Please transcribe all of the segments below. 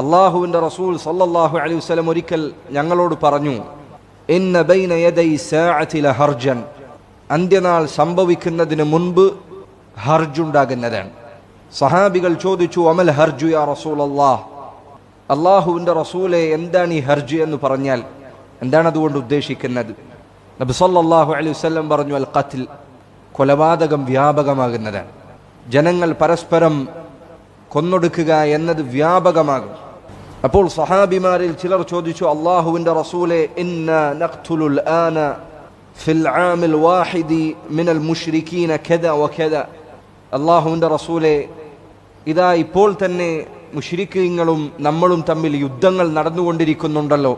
അള്ളാഹുവിന്റെ റസൂൽ സല്ലാഹു അലൈഹി വസ്ലം ഒരിക്കൽ ഞങ്ങളോട് പറഞ്ഞു ബൈന യദൈ സാഅതി ലഹർജൻ അന്ത്യനാൾ സംഭവിക്കുന്നതിന് മുൻപ് ഹർജുണ്ടാകുന്നതാണ്. സഹാബികൾ ചോദിച്ചു അമൽ ഹർജു യാ റസൂൽ അള്ളാഹ് അള്ളാഹുവിന്റെ റസൂലെ എന്താണ് ഈ ഹർജ് എന്ന് പറഞ്ഞാൽ എന്താണ് അതുകൊണ്ട് ഉദ്ദേശിക്കുന്നത്? നബി സല്ലല്ലാഹു അലൈഹി വസല്ലം പറഞ്ഞു അൽ ഖത്തിൽ കൊലപാതകം വ്യാപകമാകുന്നതാണ്. ജനങ്ങൾ പരസ്പരം കൊന്നൊടുക്കുക എന്നത് വ്യാപകമാകും. അപ്പോൾ സഹാബിമാരിൽ ചിലർ ചോദിച്ചു അള്ളാഹുവിന്റെ റസൂലെ ഇന്ന നഖ്തുലുൽ ആന ഫിൽ ആമിൽ വാഹിദി മിനൽ മുഷ്രിക്കീന ഖദ വഖദ അള്ളാഹുവിന്റെ റസൂലെ ഇതാ ഇപ്പോൾ തന്നെ മുഷ്രിഖീങ്ങളും നമ്മളും തമ്മിൽ യുദ്ധങ്ങൾ നടന്നുകൊണ്ടിരിക്കുന്നുണ്ടല്ലോ.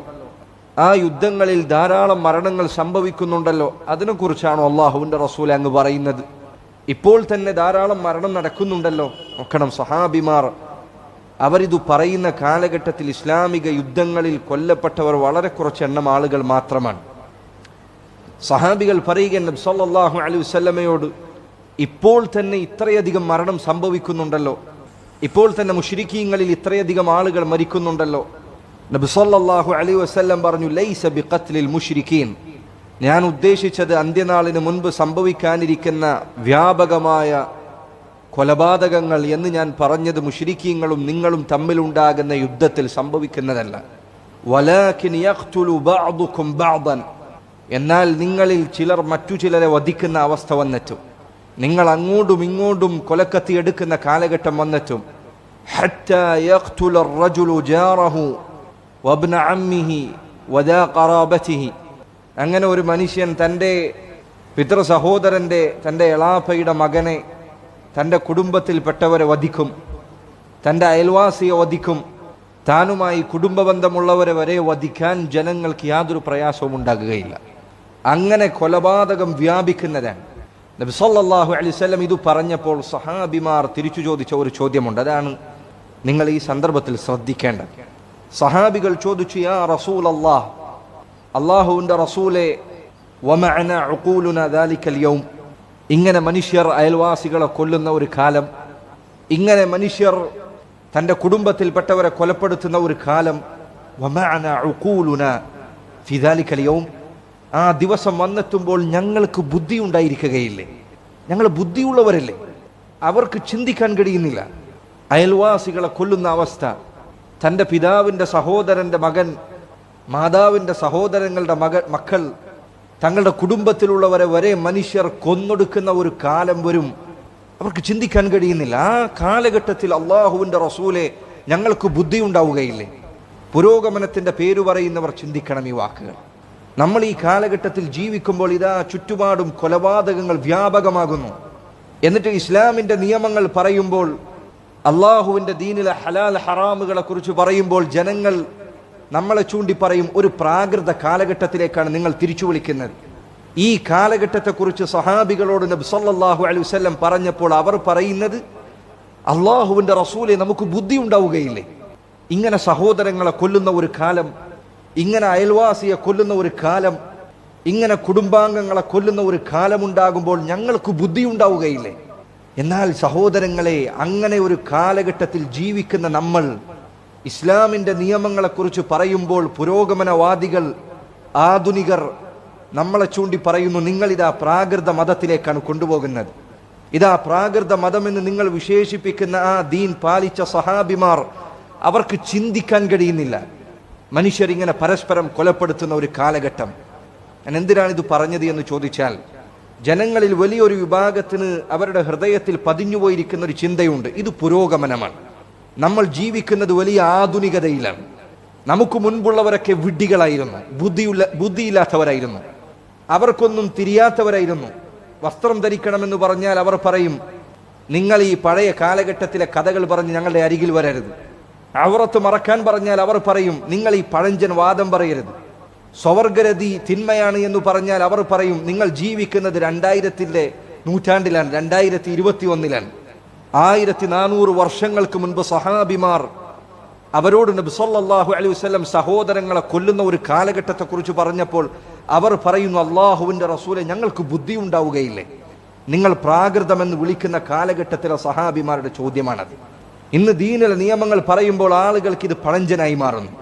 ആ യുദ്ധങ്ങളിൽ ധാരാളം മരണങ്ങൾ സംഭവിക്കുന്നുണ്ടല്ലോ. അതിനെക്കുറിച്ചാണോ അള്ളാഹുവിന്റെ റസൂൽ അങ്ങ് പറയുന്നത്? ഇപ്പോൾ തന്നെ ധാരാളം മരണം നടക്കുന്നുണ്ടല്ലോ. നോക്കണം സഹാബിമാർ അവരിത് പറയുന്ന കാലഘട്ടത്തിൽ ഇസ്ലാമിക യുദ്ധങ്ങളിൽ കൊല്ലപ്പെട്ടവർ വളരെ കുറച്ച് എണ്ണം ആളുകൾ മാത്രമാണ്. സഹാബികൾ പറയുക സല്ലാഹു അലൈഹി വസല്ലമയോട് ഇപ്പോൾ തന്നെ ഇത്രയധികം മരണം സംഭവിക്കുന്നുണ്ടല്ലോ. ഇപ്പോൾ തന്നെ മുഷരിക്കീങ്ങളിൽ ഇത്രയധികം ആളുകൾ മരിക്കുന്നുണ്ടല്ലോ. നബി അലി വസല്ലം പറഞ്ഞു ലൈസ ബിഖത്ലിൽ മുഷരിക്കീൻ. ഞാൻ ഉദ്ദേശിച്ചത് അന്ത്യനാളിന് മുൻപ് സംഭവിക്കാനിരിക്കുന്ന വ്യാപകമായ കൊലപാതകങ്ങൾ എന്ന് ഞാൻ പറഞ്ഞത് മുഷിരിക്കീങ്ങളും നിങ്ങളും തമ്മിലുണ്ടാകുന്ന യുദ്ധത്തിൽ സംഭവിക്കുന്നതല്ല. എന്നാൽ നിങ്ങളിൽ ചിലർ മറ്റു ചിലരെ വധിക്കുന്ന അവസ്ഥ വന്നെത്തും. നിങ്ങൾ അങ്ങോട്ടും ഇങ്ങോട്ടും കൊലക്കത്തി എടുക്കുന്ന കാലഘട്ടം വന്നെത്തും. അങ്ങനെ ഒരു മനുഷ്യൻ തന്റെ പിതൃ സഹോദരന്റെ തന്റെ എളാപ്പയുടെ മകനെ തന്റെ കുടുംബത്തിൽപ്പെട്ടവരെ വധിക്കും. തന്റെ അയൽവാസിയെ വധിക്കും. താനുമായി കുടുംബബന്ധമുള്ളവരെ വരെ വധിക്കാൻ ജനങ്ങൾക്ക് യാതൊരു പ്രയാസവും ഉണ്ടാകുകയില്ല. അങ്ങനെ കൊലപാതകം വ്യാപിക്കുന്നതാണ്. നബി സല്ലല്ലാഹു അലൈഹി വസല്ലം ഇത് പറഞ്ഞപ്പോൾ സഹാബിമാർ തിരിച്ചു ചോദിച്ച ഒരു ചോദ്യമുണ്ട്. അതാണ് നിങ്ങൾ ഈ സന്ദർഭത്തിൽ ശ്രദ്ധിക്കേണ്ടത്. സഹാബികൾ ചോദിച്ചു യാ റസൂൽ അള്ളാഹ് അള്ളാഹുവിന്റെ റസൂലെ വമഅന അക്കൂലുന ദാലിക്കൽ യൗം? ഇങ്ങനെ മനുഷ്യർ അയൽവാസികളെ കൊല്ലുന്ന ഒരു കാലം ഇങ്ങനെ മനുഷ്യർ തന്റെ കുടുംബത്തിൽപ്പെട്ടവരെ കൊലപ്പെടുത്തുന്ന ഒരു കാലം ഫിദാലിക്കലിയവും ആ ദിവസം വന്നെത്തുമ്പോൾ ഞങ്ങൾക്ക് ബുദ്ധി ഉണ്ടായിരിക്കുകയില്ലേ ഞങ്ങൾ ബുദ്ധിയുള്ളവരല്ലേ? അവർക്ക് ചിന്തിക്കാൻ കഴിയുന്നില്ല. അയൽവാസികളെ കൊല്ലുന്ന അവസ്ഥ. തന്റെ പിതാവിന്റെ സഹോദരന്റെ മകൻ മാതാവിന്റെ സഹോദരങ്ങളുടെ മകൾ മക്കൾ തങ്ങളുടെ കുടുംബത്തിലുള്ളവരെ വരെ മനുഷ്യർ കൊന്നൊടുക്കുന്ന ഒരു കാലം വരും. അവർക്ക് ചിന്തിക്കാൻ കഴിയുന്നില്ല. ആ കാലഘട്ടത്തിൽ അള്ളാഹുവിന്റെ റസൂലെ ഞങ്ങൾക്ക് ബുദ്ധി ഉണ്ടാവുകയില്ലേ പുരോഗമനത്തിന്റെ പേര് പറയുന്നവർ ചിന്തിക്കണം ഈ വാക്കുകൾ. നമ്മൾ ഈ കാലഘട്ടത്തിൽ ജീവിക്കുമ്പോൾ ഇതാ ചുറ്റുപാടും കൊലപാതകങ്ങൾ വ്യാപകമാകുന്നു. എന്നിട്ട് ഇസ്ലാമിന്റെ നിയമങ്ങൾ പറയുമ്പോൾ അള്ളാഹുവിന്റെ ദീനിലെ ഹലാൽ ഹറാമുകളെ കുറിച്ച് പറയുമ്പോൾ ജനങ്ങൾ നമ്മളെ ചൂണ്ടി പറയും ഒരു പ്രാകൃത കാലഘട്ടത്തിലേക്കാണ് നിങ്ങൾ തിരിച്ചു വിളിക്കുന്നത്. ഈ കാലഘട്ടത്തെക്കുറിച്ച് സഹാബികളോട് നബി സല്ലല്ലാഹു അലൈഹി വസല്ലം പറഞ്ഞപ്പോൾ അവർ പറയുന്നത് അള്ളാഹുവിന്റെ റസൂലെ നമുക്ക് ബുദ്ധി ഉണ്ടാവുകയില്ലേ? ഇങ്ങനെ സഹോദരങ്ങളെ കൊല്ലുന്ന ഒരു കാലം ഇങ്ങനെ അയൽവാസിയെ കൊല്ലുന്ന ഒരു കാലം ഇങ്ങനെ കുടുംബാംഗങ്ങളെ കൊല്ലുന്ന ഒരു കാലമുണ്ടാകുമ്പോൾ ഞങ്ങൾക്ക് ബുദ്ധി ഉണ്ടാവുകയില്ലേ? എന്നാൽ സഹോദരങ്ങളെ അങ്ങനെ ഒരു കാലഘട്ടത്തിൽ ജീവിക്കുന്ന നമ്മൾ ഇസ്ലാമിന്റെ നിയമങ്ങളെക്കുറിച്ച് പറയുമ്പോൾ പുരോഗമനവാദികൾ ആധുനികർ നമ്മളെ ചൂണ്ടി പറയുന്നു നിങ്ങളിതാ പ്രാകൃത മതത്തിലേക്കാണ് കൊണ്ടുപോകുന്നത്. ഇതാ പ്രാകൃത മതമെന്ന് നിങ്ങൾ വിശേഷിപ്പിക്കുന്ന ആ ദീൻ പാലിച്ച സഹാബിമാർ അവർക്ക് ചിന്തിക്കാൻ കഴിയുന്നില്ല. മനുഷ്യരിങ്ങനെ പരസ്പരം കൊലപ്പെടുത്തുന്ന ഒരു കാലഘട്ടം. ഞാൻ എന്തിനാണ് ഇത് പറഞ്ഞത് എന്ന് ചോദിച്ചാൽ ജനങ്ങളിൽ വലിയൊരു വിഭാഗത്തിന് അവരുടെ ഹൃദയത്തിൽ പതിഞ്ഞുപോയിരിക്കുന്ന ഒരു ചിന്തയുണ്ട്. ഇത് പുരോഗമനമാണ്. നമ്മൾ ജീവിക്കുന്നത് വലിയ ആധുനികതയിലാണ്. നമുക്ക് മുൻപുള്ളവരൊക്കെ വിഡ്ഢികളായിരുന്നു. ബുദ്ധിയുള്ള ബുദ്ധിയില്ലാത്തവരായിരുന്നു. അവർക്കൊന്നും തിരിയാത്തവരായിരുന്നു. വസ്ത്രം ധരിക്കണമെന്ന് പറഞ്ഞാൽ അവർ പറയും നിങ്ങൾ ഈ പഴയ കാലഘട്ടത്തിലെ കഥകൾ പറഞ്ഞ് ഞങ്ങളുടെ അരികിൽ വരരുത്. അവറത്ത് മറക്കാൻ പറഞ്ഞാൽ അവർ പറയും നിങ്ങൾ ഈ പഴഞ്ചൻ വാദം പറയരുത്. സ്വവർഗരതി തിന്മയാണ് എന്ന് പറഞ്ഞാൽ അവർ പറയും നിങ്ങൾ ജീവിക്കുന്നത് രണ്ടായിരത്തിന്റെ നൂറ്റാണ്ടിലാണ് രണ്ടായിരത്തി ഇരുപത്തി ഒന്നിലാണ് ആയിരത്തി നാനൂറ് വർഷങ്ങൾക്ക് മുൻപ് സഹാബിമാർ അവരോട് നബി സല്ലല്ലാഹു അലൈഹി വസല്ലം സഹോദരങ്ങളെ കൊല്ലുന്ന ഒരു കാലഘട്ടത്തെക്കുറിച്ച് പറഞ്ഞപ്പോൾ അവർ പറയുന്നു അള്ളാഹുവിന്റെ റസൂലെ ഞങ്ങൾക്ക് ബുദ്ധി ഉണ്ടാവുകയില്ലേ നിങ്ങൾ പ്രാകൃതമെന്ന് വിളിക്കുന്ന കാലഘട്ടത്തിലെ സഹാബിമാരുടെ ചോദ്യമാണത്. ഇന്ന് ദീനിലെ നിയമങ്ങൾ പറയുമ്പോൾ ആളുകൾക്ക് ഇത് പഴഞ്ചനായി മാറുന്നു.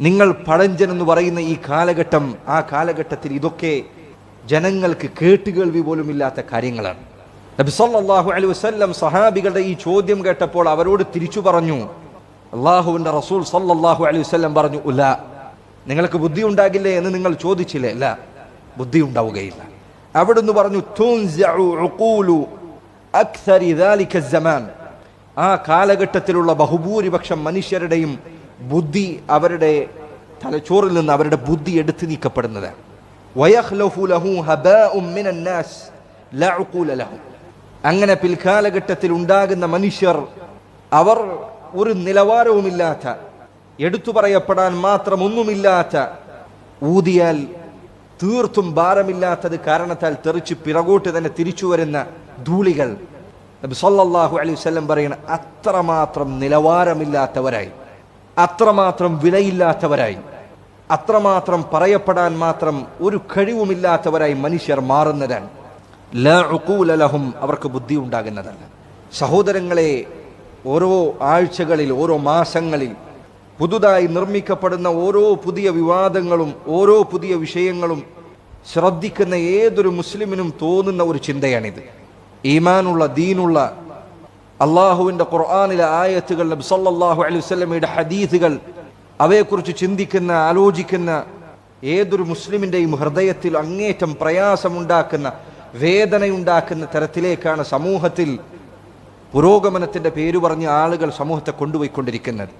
നിങ്ങൾ പഴഞ്ചൻ എന്ന് പറയുന്ന ഈ കാലഘട്ടം ആ കാലഘട്ടത്തിൽ ഇതൊക്കെ ജനങ്ങൾക്ക് കേട്ടുകേൾവി പോലും ഇല്ലാത്ത കാര്യങ്ങളാണ്. നബി സല്ലല്ലാഹു അലൈഹി വസല്ലം സഹാബികളുടെ ഈ ചോദ്യം കേട്ടപ്പോൾ അവരോട് തിരിച്ചു പറഞ്ഞു. അള്ളാഹുവിന്റെ റസൂൽ സല്ലാഹു അലൈഹി വസല്ലം പറഞ്ഞു ഉല നിങ്ങൾക്ക് ബുദ്ധി ഉണ്ടാകില്ലേ എന്ന് നിങ്ങൾ ചോദിച്ചില്ലേ? അല്ല ബുദ്ധി ഉണ്ടാവുകയില്ല. അവിടുന്ന് പറഞ്ഞു ആ കാലഘട്ടത്തിലുള്ള ബഹുഭൂരിപക്ഷം മനുഷ്യരുടെയും ബുദ്ധി അവരുടെ തലച്ചോറിൽ നിന്ന് അവരുടെ ബുദ്ധി എടുത്തു നീക്കപ്പെടുന്നത്. ലഹു ലഹു. അങ്ങനെ പിൽക്കാലഘട്ടത്തിൽ ഉണ്ടാകുന്ന മനുഷ്യർ അവർ ഒരു നിലവാരവുമില്ലാത്ത എടുത്തു പറയപ്പെടാൻ മാത്രം ഒന്നുമില്ലാത്ത ഊതിയാൽ തീർത്തും ഭാരമില്ലാത്തത് കാരണത്താൽ തെറിച്ച് പിറകോട്ട് തന്നെ തിരിച്ചു വരുന്ന ധൂളികൾ നബി സല്ലല്ലാഹു അലൈഹി സ്വല്ലം പറയുന്ന അത്രമാത്രം നിലവാരമില്ലാത്തവരായി അത്രമാത്രം വിലയില്ലാത്തവരായി അത്രമാത്രം പറയപ്പെടാൻ മാത്രം ഒരു കഴിവുമില്ലാത്തവരായി മനുഷ്യർ മാറുന്നതാണ്. ലഹും അവർക്ക് ബുദ്ധി ഉണ്ടാകുന്നതല്ല സഹോദരങ്ങളെ ഓരോ ആഴ്ചകളിൽ ഓരോ മാസങ്ങളിൽ പുതുതായി നിർമ്മിക്കപ്പെടുന്ന ഓരോ പുതിയ വിവാദങ്ങളും ഓരോ പുതിയ വിഷയങ്ങളും ശ്രദ്ധിക്കുന്ന ഏതൊരു മുസ്ലിമിനും തോന്നുന്ന ഒരു ചിന്തയാണിത്. ഈമാനുള്ള ദീനുള്ള അള്ളാഹുവിന്റെ ഖുർആാനിലെ ആയത്തുകൾ നബി സല്ലല്ലാഹു അലൈഹി വസല്ലമയുടെ ഹദീസുകൾ അവയെക്കുറിച്ച് ചിന്തിക്കുന്ന ആലോചിക്കുന്ന ഏതൊരു മുസ്ലിമിന്റെയും ഹൃദയത്തിൽ അങ്ങേറ്റം പ്രയാസമുണ്ടാക്കുന്ന വേദനയുണ്ടാക്കുന്ന തരത്തിലേക്കാണ് സമൂഹത്തിൽ പുരോഗമനത്തിന്റെ പേര് പറഞ്ഞ് ആളുകൾ സമൂഹത്തെ കൊണ്ടുപോയിക്കൊണ്ടിരിക്കുന്നത്.